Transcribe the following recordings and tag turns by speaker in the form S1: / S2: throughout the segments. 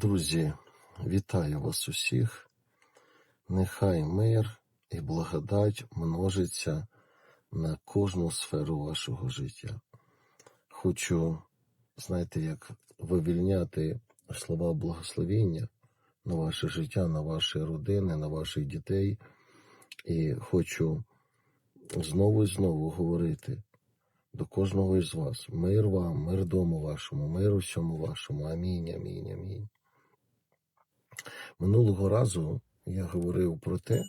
S1: Друзі, вітаю вас усіх. Нехай мир і благодать множиться на кожну сферу вашого життя. Хочу, знаєте, як вивільняти слова благословення на ваше життя, на ваші родини, на ваших дітей. І хочу знову і знову говорити до кожного із вас. Мир вам, мир дому вашому, мир усьому вашому. Амінь, амінь, амінь. Минулого разу я говорив про те,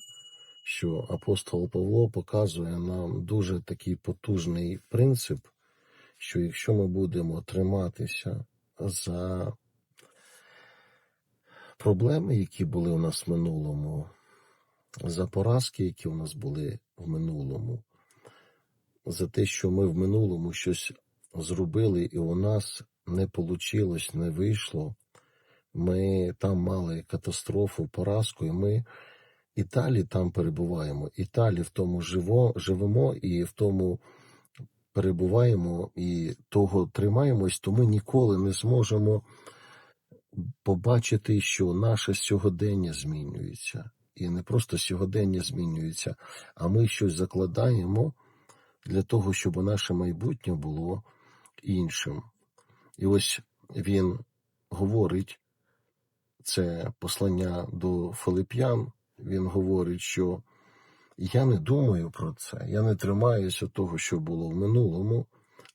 S1: що апостол Павло показує нам дуже такий потужний принцип, що якщо ми будемо триматися за проблеми, які були у нас в минулому, за поразки, які у нас були в минулому, за те, що ми в минулому щось зробили, і у нас не вийшло, не вийшло. Ми там мали катастрофу, поразку, і ми і далі там перебуваємо, і далі в тому живо, живемо, і в тому перебуваємо, і того тримаємось, то ми ніколи не зможемо побачити, що наше сьогодення змінюється. І не просто сьогодення змінюється, а ми щось закладаємо для того, щоб наше майбутнє було іншим. І ось він говорить, це послання до Филип'ян, він говорить, що я не думаю про це, я не тримаюся того, що було в минулому,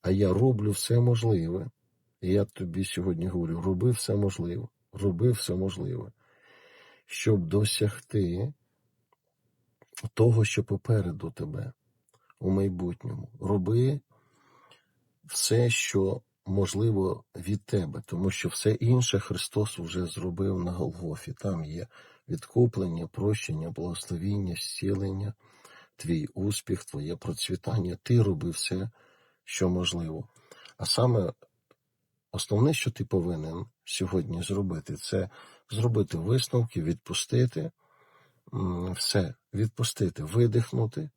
S1: а я роблю все можливе. І я тобі сьогодні говорю: роби все можливе, роби все можливе, щоб досягти того, що попереду тебе у майбутньому. Роби все, що можливо від тебе, тому що все інше Христос вже зробив на Голгофі. Там є відкуплення, прощення, благословіння, зцілення, твій успіх, твоє процвітання. Ти роби все, що можливо. А саме основне, що ти повинен сьогодні зробити, це зробити висновки, відпустити все, відпустити, видихнути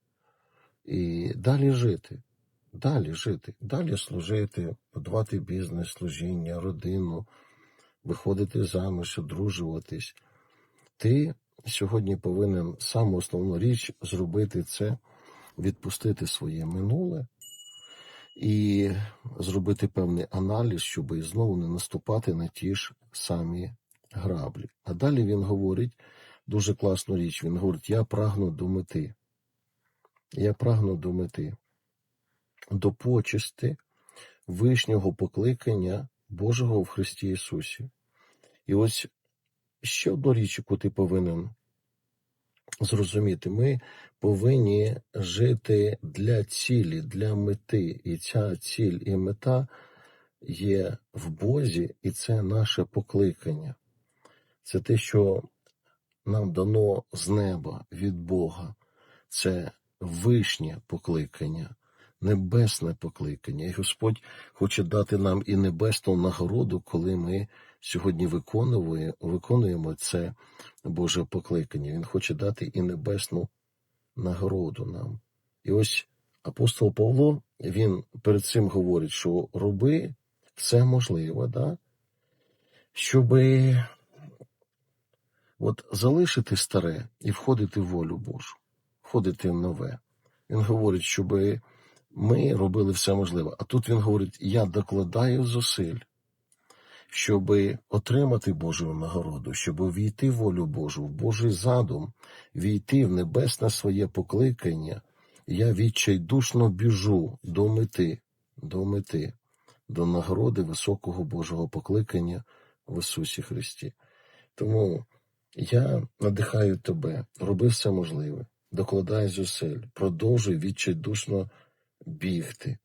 S1: і далі жити. Далі жити, далі служити, будувати бізнес, служіння, родину, виходити заміж, одружуватись. Ти сьогодні повинен саму основну річ зробити це, відпустити своє минуле і зробити певний аналіз, щоб і знову не наступати на ті ж самі граблі. А далі він говорить дуже класну річ. Він говорить: Я прагну до мети. Я прагну до мети, до почести вишнього покликання Божого в Христі Ісусі. І ось ще одну річ, яку ти повинен зрозуміти, ми повинні жити для цілі, для мети. І ця ціль і мета є в Бозі, і це наше покликання. Це те, що нам дано з неба від Бога. Це вишнє покликання, небесне покликання. І Господь хоче дати нам і небесну нагороду, коли ми сьогодні виконуємо, виконуємо це Боже покликання. Він хоче дати і небесну нагороду нам. І ось апостол Павло, він перед цим говорить, що роби все можливе, да? щоби от залишити старе і входити в волю Божу, входити в нове. Він говорить, щоб ми робили все можливе. А тут він говорить: я докладаю зусиль, щоб отримати Божу нагороду, щоб війти в волю Божу, в Божий задум, війти в небесне своє покликання. Я відчайдушно біжу до мети, до мети, до нагороди високого Божого покликання в Ісусі Христі. Тому я надихаю тебе, роби все можливе, докладай зусиль, продовжуй відчайдушно бігти.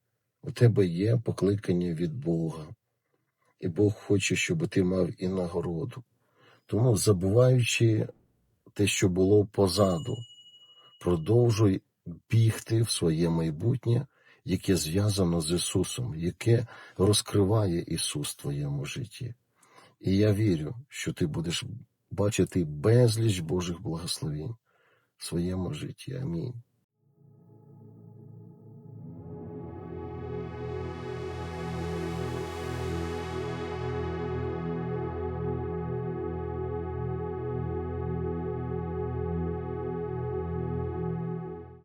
S1: У тебе є покликання від Бога, і Бог хоче, щоб ти мав і нагороду. Тому, забуваючи те, що було позаду, продовжуй бігти в своє майбутнє, яке зв'язано з Ісусом, яке розкриває Ісус в твоєму житті. І я вірю, що ти будеш бачити безліч Божих благословень в своєму житті. Амінь.